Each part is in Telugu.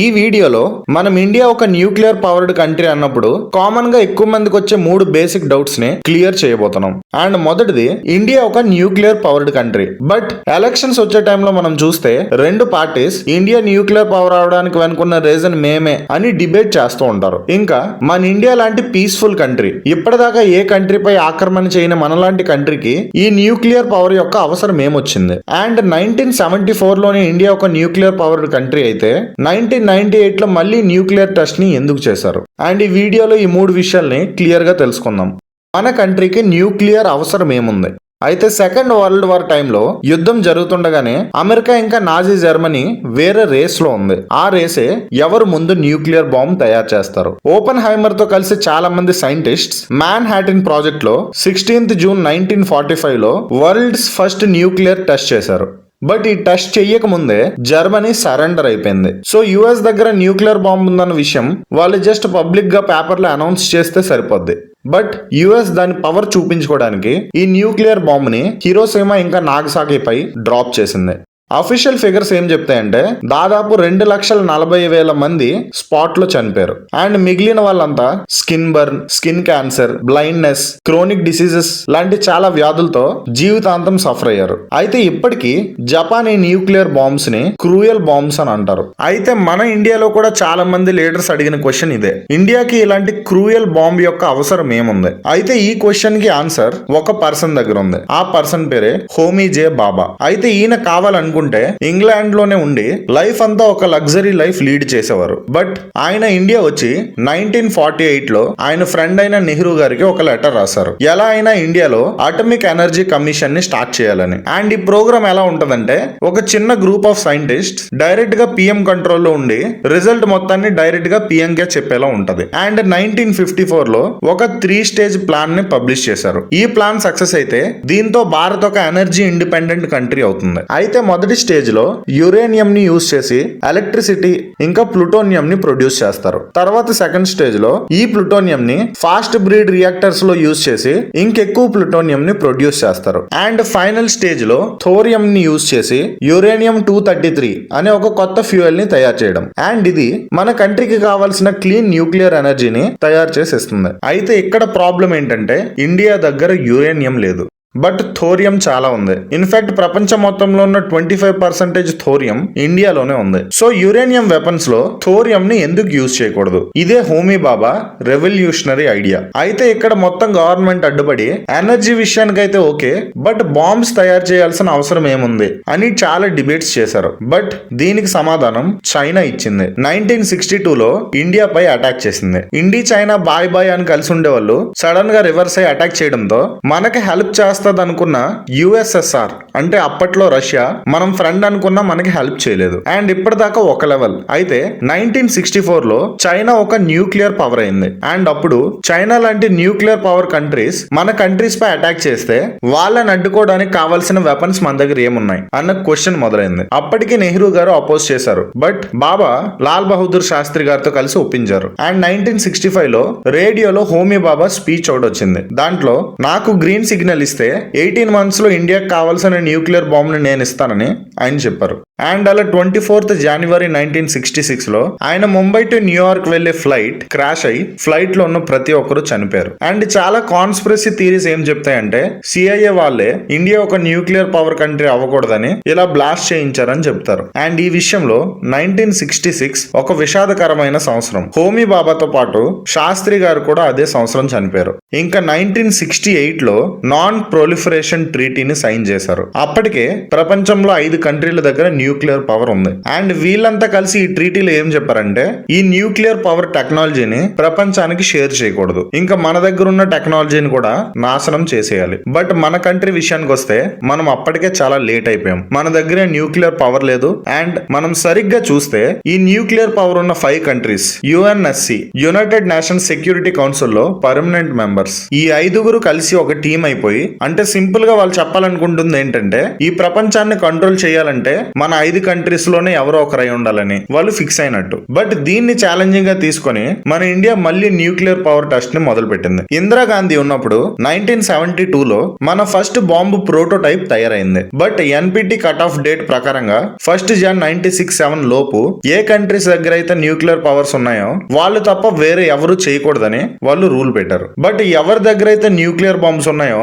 ఈ వీడియోలో మనం ఇండియా ఒక న్యూక్లియర్ పవర్డ్ కంట్రీ అన్నప్పుడు కామన్గా ఎక్కువ మందికి వచ్చే మూడు బేసిక్ డౌట్స్ని క్లియర్ చేయబోతున్నాం. అండ్ మొదటిది ఇండియా ఒక nuclear powered country. But elections వచ్చే టైంలో మనం చూస్తే రెండు పార్టీస్ ఇండియా న్యూక్లియర్ పవర్ అవడానికి వెనుకున్న రీజన్ మేమే అని డిబేట్ చేస్తూ ఉంటారు. ఇంకా మన ఇండియా లాంటి పీస్ఫుల్ కంట్రీ ఇప్పటిదాకా ఏ కంట్రీపై ఆక్రమణ చేయని మనలాంటి కంట్రీకి ఈ న్యూక్లియర్ పవర్ యొక్క అవసరం ఏమొచ్చింది? అండ్ నైన్టీన్ సెవెంటీ ఫోర్లోనే ఇండియా ఒక న్యూక్లియర్ పవర్డ్ కంట్రీ అయితే నైన్టీన్ నైన్టీ ఎయిట్లో మళ్ళీ న్యూక్లియర్ టెస్ట్ని ఎందుకు చేశారు? అండ్ ఈ వీడియోలో ఈ మూడు విషయాల్ని క్లియర్గా తెలుసుకుందాం. మన కంట్రీకి న్యూక్లియర్ అవసరం ఏముంది? అయితే సెకండ్ వరల్డ్ వార్ టైంలో యుద్ధం జరుగుతుండగానే అమెరికా ఇంకా నాజీ జర్మనీ వేరే రేస్లో ఉంది. ఆ రేసే ఎవరు ముందు న్యూక్లియర్ బాంబ్ తయారు చేస్తారు? ఓపెన్ హైమర్తో కలిసి చాలా మంది సైంటిస్ట్స్ మ్యాన్ హ్యాటిన్ ప్రాజెక్ట్లో సిక్స్టీన్త్ జూన్ నైన్టీన్ ఫార్టీ ఫైవ్లో వరల్డ్స్ ఫస్ట్ న్యూక్లియర్ టెస్ట్ చేశారు. బట్ ఈ టెస్ట్ చెయ్యకముందే జర్మనీ సరెండర్ అయిపోయింది. సో యుఎస్ దగ్గర న్యూక్లియర్ బాంబు ఉందన్న విషయం వాళ్ళు జస్ట్ పబ్లిక్గా పేపర్లో అనౌన్స్ చేస్తే సరిపోద్ది. బట్ యుఎస్ దాని పవర్ చూపించుకోవడానికి ఈ న్యూక్లియర్ బాంబుని హీరో సినిమా ఇంకా నాగసాకిపై డ్రాప్ చేసింది. అఫీషియల్ ఫిగర్స్ ఏం చెప్తాయంటే దాదాపు రెండు లక్షల నలభై వేల మంది స్పాట్లో చనిపోయారు. అండ్ మిగిలిన వాళ్ళంతా skin burn skin cancer blindness chronic diseases లాంటి చాలా వ్యాధులతో జీవితాంతం సఫర్ అయ్యారు. అయితే ఇప్పటికీ జపాన్ ఈ న్యూక్లియర్ బాంబ్స్ని క్రూయల్ బాంబ్స్ అని అంటారు. అయితే మన ఇండియాలో కూడా చాలా మంది లీడర్స్ అడిగిన క్వశ్చన్ ఇదే. ఇండియాకి ఇలాంటి క్రూయల్ బాంబ్ యొక్క అవసరం ఏముంది? అయితే ఈ క్వశ్చన్కి ఆన్సర్ ఒక పర్సన్ దగ్గర ఉంది. ఆ పర్సన్ పేరే హోమీ జే బాబా. అయితే ఈయన కావాలనుకుంటే ఇంగ్లాండ్లోనే ఉండి లైఫ్ అంతా ఒక లగ్జరీ లైఫ్ లీడ్ చేసేవారు. బట్ ఆయన ఇండియా వచ్చి నైన్టీన్ ఫార్టీ ఎయిట్లో ఆయన ఫ్రెండ్ అయిన నెహ్రూ గారికి ఒక లెటర్ రాశారు. ఎలా అయినా ఇండియాలో అటమిక్ ఎనర్జీ కమిషన్ని స్టార్ట్ చేయాలని. అండ్ ఈ ప్రోగ్రామ్ ఎలా ఉంటదంటే ఒక చిన్న గ్రూప్ ఆఫ్ సైంటిస్ట్ డైరెక్ట్గా పిఎం కంట్రోల్లో ఉండి రిజల్ట్ మొత్తాన్ని డైరెక్ట్గా పిఎం కే చెప్పేలా ఉంటది. అండ్ నైన్టీన్ ఫిఫ్టీ ఫోర్లో ఒక త్రీ స్టేజ్ ప్లాన్ని పబ్లిష్ చేశారు. ఈ ప్లాన్ సక్సెస్ అయితే దీంతో భారత్ ఒక ఎనర్జీ ఇండిపెండెంట్ కంట్రీ అవుతుంది. అయితే మొదటి స్టేజ్లో యురేనియం ని యూజ్ చేసి ఎలక్ట్రిసిటీ ఇంకా ప్లూటోనియం ని ప్రొడ్యూస్ చేస్తారు. తర్వాత సెకండ్ స్టేజ్లో ఈ ప్లూటోనియం ని ఫాస్ట్ బ్రీడ్ రియాక్టర్స్లో యూజ్ చేసి ఇంకెక్కువ ప్లూటోనియం ని ప్రొడ్యూస్ చేస్తారు. అండ్ ఫైనల్ స్టేజ్లో థోరియం ని చేసి యురేనియం టూ థర్టీ త్రీ అనే ఒక కొత్త ఫ్యూయల్ని తయారు చేయడం. అండ్ ఇది మన కంట్రీకి కావాల్సిన క్లీన్ న్యూక్లియర్ ఎనర్జీని తయారు చేసి ఇస్తుంది అయితే ఇక్కడ ప్రాబ్లం ఏంటంటే ఇండియా దగ్గర యురేనియం లేదు. బట్ థోరియం చాలా ఉంది. ఇన్ఫాక్ట్ ప్రపంచం మొత్తంలో ఉన్న ట్వంటీ ఫైవ్ పర్సెంటేజ్ థోరియం ఇండియాలోనే ఉంది. సో యురేనియం వెపన్స్లో థోరియం ని ఎందుకు యూజ్ చేయకూడదు? ఇదే హోమీ బాబా రెవల్యూషనరీ ఐడియా అయితే ఇక్కడ మొత్తం గవర్నమెంట్ అడ్డుపడి ఎనర్జీ విషయానికైతే ఓకే బట్ బాంబ్స్ తయారు చేయాల్సిన అవసరం ఏముంది? అని చాలా డిబేట్స్ చేశారు. బట్ దీనికి సమాధానం చైనా ఇచ్చింది. నైన్టీన్ సిక్స్టీ టూలో ఇండియాపై అటాక్ చేసింది. ఇండి చైనా బాయ్ బాయ్ అని కలిసి ఉండేవాళ్ళు సడన్గా రివర్స్ అయ్యి అటాక్ చేయడంతో మనకి హెల్ప్ వస్తుంది అనుకున్న యుఎస్ఎస్ఆర్ అంటే అప్పట్లో రష్యా మనం ఫ్రెండ్ అనుకున్న మనకి హెల్ప్ చేయలేదు. అండ్ ఇప్పటిదాకా ఒక లెవెల్. అయితే నైన్టీన్ సిక్స్టీ ఫోర్లో చైనా ఒక న్యూక్లియర్ పవర్ అయింది. అండ్ అప్పుడు చైనా లాంటి న్యూక్లియర్ పవర్ కంట్రీస్ మన కంట్రీస్ పై అటాక్ చేస్తే వాళ్ళని అడ్డుకోవడానికి కావాల్సిన వెపన్స్ మన దగ్గర ఏమున్నాయి? అన్న క్వశ్చన్ మొదలైంది. అప్పటికి నెహ్రూ గారు అపోజ్ చేశారు. బట్ బాబా లాల్ బహదూర్ శాస్త్రి గారితో కలిసి ఒప్పించారు. అండ్ నైన్టీన్ సిక్స్టీ ఫైవ్లో రేడియోలో హోమీ బాబా స్పీచ్ ఒకటి వచ్చింది. దాంట్లో నాకు గ్రీన్ సిగ్నల్ ఇస్తే ఎయిటీన్ మంత్స్లో ఇండియాకి కావాల్సిన న్యూక్లియర్ బాంబ్ని నేను ఇస్తానని ఆయన చెప్పారు. అండ్ అలా ట్వంటీ ఫోర్త్ జనవరి నైన్టీన్ సిక్స్టీ సిక్స్లో ఆయన ముంబై టు న్యూయార్క్ వెళ్ళే ఫ్లైట్ క్రాష్ అయి ఫ్లైట్లో ఉన్న ప్రతి ఒక్కరు చనిపోయారు. అండ్ చాలా కాన్స్పిరసీ థీరీస్ ఏం చెప్తాయంటే సిఐఏ వాళ్ళే ఇండియా ఒక న్యూక్లియర్ పవర్ కంట్రీ అవ్వకూడదని ఇలా బ్లాస్ట్ చేయించారని చెప్తారు. అండ్ ఈ విషయంలో నైన్టీన్ సిక్స్టీ సిక్స్ ఒక విషాదకరమైన సంవత్సరం. హోమీ బాబాతో పాటు శాస్త్రి గారు కూడా అదే సంవత్సరం చనిపోయారు. ఇంకా నైన్టీన్ సిక్స్టీ ఎయిట్లో నాన్ ప్రొలిఫరేషన్ ట్రీటీని సైన్ చేశారు. అప్పటికే ప్రపంచంలో ఐదు కంట్రీల దగ్గర న్యూక్లియర్ పవర్ ఉంది. అండ్ వీళ్ళంతా కలిసి ఈ ట్రీటీలో ఏం చెప్పారంటే ఈ న్యూక్లియర్ పవర్ టెక్నాలజీని ప్రపంచానికి షేర్ చేయకూడదు. ఇంకా మన దగ్గర ఉన్న టెక్నాలజీని కూడా నాశనం చేసేయాలి. బట్ మన కంట్రీ విషయానికి వస్తే మనం అప్పటికే చాలా లేట్ అయిపోయాం. మన దగ్గర న్యూక్లియర్ పవర్ లేదు. అండ్ మనం సరిగ్గా చూస్తే ఈ న్యూక్లియర్ పవర్ ఉన్న five countries UNSC United Nations Security కౌన్సిల్లో పర్మనెంట్ మెంబర్స్ ఈ ఐదుగురు కలిసి ఒక టీం అయిపోయి అంటే సింపుల్గా వాళ్ళు చెప్పాలనుకుంటుంది ఏంటంటే ఈ ప్రపంచాన్ని కంట్రోల్ చేయాలంటే మన ఐదు కంట్రీస్లోనే ఎవరో ఒకరై ఉండాలని వాళ్ళు ఫిక్స్ అయినట్టు. బట్ దీన్ని ఛాలెంజింగ్గా తీసుకొని మన ఇండియా మళ్ళీ న్యూక్లియర్ పవర్ టెస్ట్ని మొదలు పెట్టింది ఇందిరాగాంధీ ఉన్నప్పుడు నైన్టీన్ సెవెంటీ టూ లో మన ఫస్ట్ బాంబు ప్రోటోటైప్ తయారైంది. But NPT cut off date ప్రకారంగా first Jan ninety six seven లోపు ఏ కంట్రీస్ దగ్గర అయితే న్యూక్లియర్ పవర్స్ ఉన్నాయో వాళ్ళు తప్ప వేరే ఎవరు చేయకూడదని వాళ్ళు రూల్ పెట్టారు. బట్ ఎవరి దగ్గర అయితే న్యూక్లియర్ బాంబ్స్ ఉన్నాయో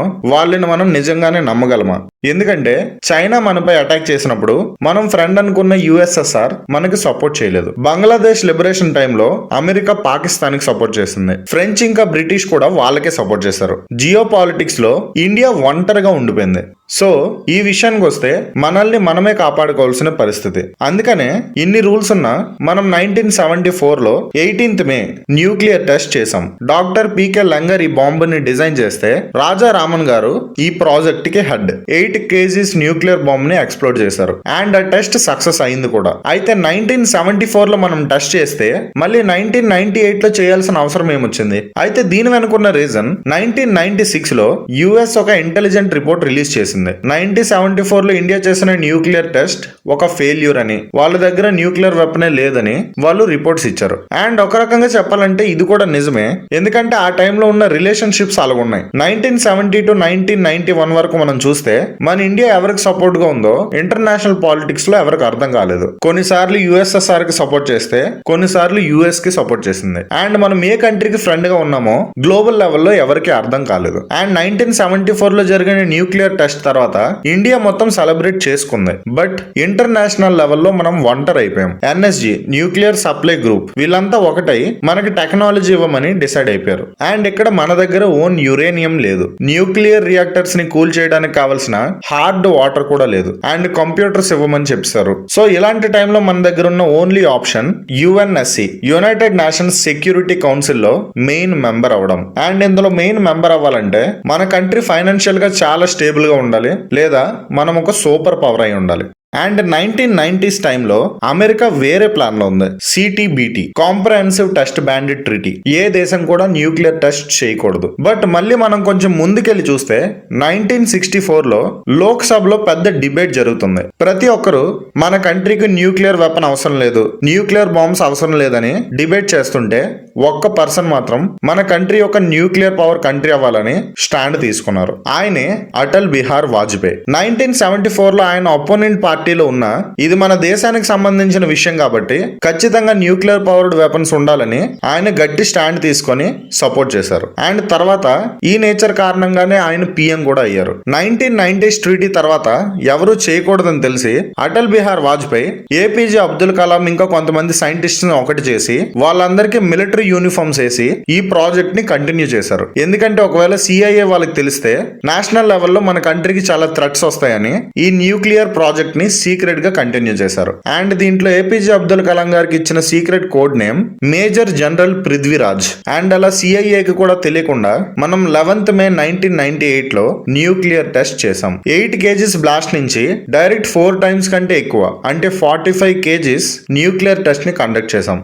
వాళ్ళని మనం నిజంగానే నమ్మగలమా? ఎందుకంటే చైనా మనపై అటాక్ చేసినప్పుడు మనం ఫ్రెండ్ అనుకున్న యుఎస్ఎస్ఆర్ మనకి సపోర్ట్ చేయలేదు. బంగ్లాదేశ్ లిబరేషన్ టైంలో అమెరికా పాకిస్తాన్కి సపోర్ట్ చేసింది. ఫ్రెంచ్ ఇంకా బ్రిటిష్ కూడా వాళ్ళకే సపోర్ట్ చేశారు. జియో పాలిటిక్స్లో ఇండియా ఒంటరిగా ఉండిపోయింది. సో ఈ విషయానికి వస్తే మనల్ని మనమే కాపాడుకోవాల్సిన పరిస్థితి. అందుకనే ఇన్ని రూల్స్ ఉన్నా మనం నైన్టీన్ సెవెంటీ ఫోర్లో ఎయిటీన్త్ మే న్యూక్లియర్ టెస్ట్ చేసాం డాక్టర్ పీకే లంగర్ ఈ బాంబుని డిజైన్ చేస్తే రాజా రామన్ గారు ఈ ప్రాజెక్ట్కి హెడ్. ఎయిట్ కేజీస్ న్యూక్లియర్ బాంబ్ని ఎక్స్ప్లోర్ చేశారు. అండ్ ఆ టెస్ట్ సక్సెస్ అయింది కూడా. అయితే నైన్టీన్ సెవెంటీ ఫోర్లో మనం టెస్ట్ చేస్తే మళ్ళీ నైన్టీన్ నైన్టీ ఎయిట్లో చేయాల్సిన అవసరం ఏమొచ్చింది? అయితే దీని వెనుకున్న రీజన్ నైన్టీన్ నైన్టీ సిక్స్లో యుఎస్ ఒక ఇంటెలిజెంట్ రిపోర్ట్ రిలీజ్ చేసింది. నైన్టీన్ సెవెంటీ ఫోర్లో ఇండియా చేసిన న్యూక్లియర్ టెస్ట్ ఒక ఫెయిల్యూర్ అని వాళ్ళ దగ్గర న్యూక్లియర్ వెపనే లేదని వాళ్ళు రిపోర్ట్స్ ఇచ్చారు. అండ్ ఒక రకంగా చెప్పాలంటే ఇది కూడా నిజమే ఎందుకంటే ఆ టైంలో ఉన్న relationships అలాగున్నాయి. Nineteen seventy to nineteen ninety one వరకు మనం చూస్తే మన ఇండియా ఎవరికి సపోర్ట్గా ఉందో ఇంటర్నేషనల్ పాలిటిక్స్లో ఎవరికి అర్థం కాలేదు. కొన్నిసార్లు యుఎస్ఎస్ఆర్కి సపోర్ట్ చేస్తే కొన్నిసార్లు యుఎస్కి సపోర్ట్ చేసింది. అండ్ మనం ఏ కంట్రీకి ఫ్రెండ్గా ఉన్నామో గ్లోబల్ లెవెల్లో ఎవరికి అర్థం కాలేదు. అండ్ నైన్టీన్ సెవెంటీ ఫోర్లో జరిగిన న్యూక్లియర్ టెస్ట్ తర్వాత ఇండియా మొత్తం సెలబ్రేట్ చేసుకుంది. బట్ ఇంటర్నేషనల్ లెవెల్లో మనం ఒంటరి అయిపోయాం. ఎన్ఎస్జి న్యూక్లియర్ సప్లై గ్రూప్ వీళ్ళంతా ఒకటై మనకి టెక్నాలజీ ఇవ్వమని డిసైడ్ అయిపోయారు. అండ్ ఇక్కడ మన దగ్గర ఓన్ యురేనియం లేదు. న్యూక్లియర్ రియాక్టర్స్ని కూల్ చేయడానికి కావాల్సిన హార్డ్ వాటర్ కూడా లేదు. అండ్ కంప్యూటర్స్ ఇవ్వమని చెప్పారు. సో ఇలాంటి టైంలో మన దగ్గర ఉన్న only option UNSC United Nations Security కౌన్సిల్లో మెయిన్ మెంబర్ అవడం అండ్ ఇందులో మెయిన్ మెంబర్ అవ్వాలంటే మన కంట్రీ ఫైనాన్షియల్గా చాలా స్టేబుల్గా ఉండాలి. లేదా మనం ఒక సూపర్ పవర్ అయి ఉండాలి. అండ్ నైన్టీన్ నైన్టీస్ టైంలో అమెరికా వేరే ప్లాన్లో ఉంది CTBT comprehensive test banded treaty ఏ దేశం కూడా న్యూక్లియర్ టెస్ట్ చేయకూడదు. బట్ మళ్ళీ మనం కొంచెం ముందుకెళ్ళి చూస్తే నైన్టీన్ సిక్స్టీ ఫోర్లో లోక్సభలో పెద్ద డిబేట్ జరుగుతుంది. ప్రతి ఒక్కరు మన కంట్రీకి న్యూక్లియర్ వెపన్ అవసరం లేదు న్యూక్లియర్ బాంబ్స్ అవసరం లేదని డిబేట్ చేస్తుంటే ఒక్క పర్సన్ మాత్రం మన కంట్రీ ఒక న్యూక్లియర్ పవర్ కంట్రీ అవ్వాలని స్టాండ్ తీసుకున్నారు. ఆయనే అటల్ బిహార్ వాజ్పేయి. నైన్టీన్ సెవెంటీ ఫోర్లో ఆయన ఒపోనెంట్ పార్టీలో ఉన్న ఇది మన దేశానికి సంబంధించిన విషయం కాబట్టి ఖచ్చితంగా న్యూక్లియర్ పవర్డ్ వెపన్స్ ఉండాలని ఆయన గట్టి స్టాండ్ తీసుకొని సపోర్ట్ చేశారు. అండ్ తర్వాత ఈ నేచర్ కారణంగానే ఆయన పిఎం కూడా అయ్యారు. నైన్టీన్ నైన్టీస్ ట్రీటీ తర్వాత ఎవరు చేయకూడదని తెలిసి అటల్ బిహార్ వాజ్పేయి ఏపీజే అబ్దుల్ కలాం ఇంకా కొంతమంది సైంటిస్ట్ ఒకటి చేసి వాళ్ళందరికీ మిలిటరీ యూనిఫామ్స్ వేసి ఈ ప్రాజెక్ట్ని కంటిన్యూ చేశారు. ఎందుకంటే ఒకవేళ సిఐఏ వాళ్ళకి తెలిస్తే నేషనల్ లెవెల్లో మన కంట్రీకి చాలా థ్రెట్స్ వస్తాయని ఈ న్యూక్లియర్ ప్రాజెక్ట్ని సీక్రెట్గా కంటిన్యూ చేశారు. అండ్ దీంట్లో ఏపీజే అబ్దుల్ కలాం గారికి ఇచ్చిన secret code name major general Prithviraj and అలా సిఐఏకి కూడా తెలియకుండా మనం లెవెన్త్ మే నైన్టీన్ నైన్టీ ఎయిట్లో న్యూక్లియర్ టెస్ట్ చేసాం ఎయిట్ కేజీస్ బ్లాస్ట్ నుంచి డైరెక్ట్ ఫోర్ టైమ్స్ కంటే ఎక్కువ అంటే ఫార్టీ ఫైవ్ కేజీస్ న్యూక్లియర్ టెస్ట్ని కండక్ట్ చేసాం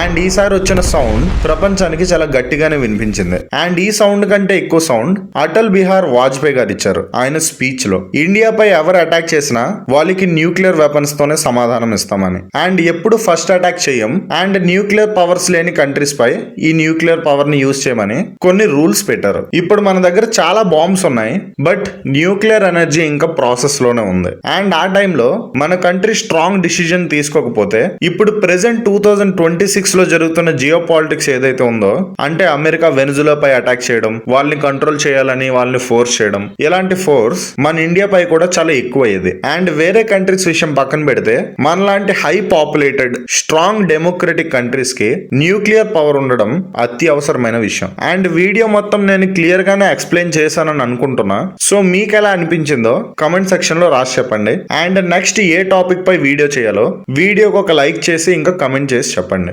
అండ్ ఈసారి వచ్చిన సౌండ్ ప్రపంచానికి చాలా గట్టిగానే వినిపించింది. అండ్ ఈ సౌండ్ కంటే ఎక్కువ సౌండ్ అటల్ బిహార్ వాజ్పేయి గారు ఇచ్చారు ఆయన స్పీచ్లో. ఇండియాపై ఎవరు అటాక్ చేసినా వాళ్ళకి న్యూక్లియర్ వెపన్స్ తోనే సమాధానం ఇస్తామని. అండ్ ఎప్పుడు ఫస్ట్ అటాక్ చేయం. అండ్ న్యూక్లియర్ పవర్స్ లేని కంట్రీస్ పై ఈ న్యూక్లియర్ పవర్ని యూజ్ చేయమని కొన్ని రూల్స్ పెట్టారు. ఇప్పుడు మన దగ్గర చాలా బాంబ్స్ ఉన్నాయి. బట్ న్యూక్లియర్ ఎనర్జీ ఇంకా ప్రాసెస్లోనే ఉంది. అండ్ ఆ టైంలో మన కంట్రీ స్ట్రాంగ్ డిసిజన్ తీసుకోకపోతే ఇప్పుడు present two thousand twenty six లో జరుగుతున్న జియో పాలిటిక్స్ ఏదైతే ఉందో అంటే అమెరికా వెనుజులాపై అటాక్ చేయడం వాళ్ళని కంట్రోల్ చేయాలని వాళ్ళని ఫోర్స్ చేయడం ఇలాంటి ఫోర్స్ మన ఇండియా పై కూడా చాలా ఎక్కువ అయ్యేది అండ్ వేరే కంట్రీస్ విషయం పక్కన పెడితే మనలాంటి హై పాపులేటెడ్ స్ట్రాంగ్ డెమోక్రటిక్ కంట్రీస్కి న్యూక్లియర్ పవర్ ఉండడం అతి అవసరమైన విషయం. అండ్ వీడియో మొత్తం నేను క్లియర్ గానే ఎక్స్ప్లెయిన్ చేశానని అనుకుంటున్నా. సో మీకు ఎలా అనిపించిందో కమెంట్ సెక్షన్లో రాసి చెప్పండి. అండ్ నెక్స్ట్ ఏ టాపిక్ పై వీడియో చేయాలో వీడియోకి ఒక లైక్ చేసి ఇంకా కమెంట్ చేసి చెప్పండి.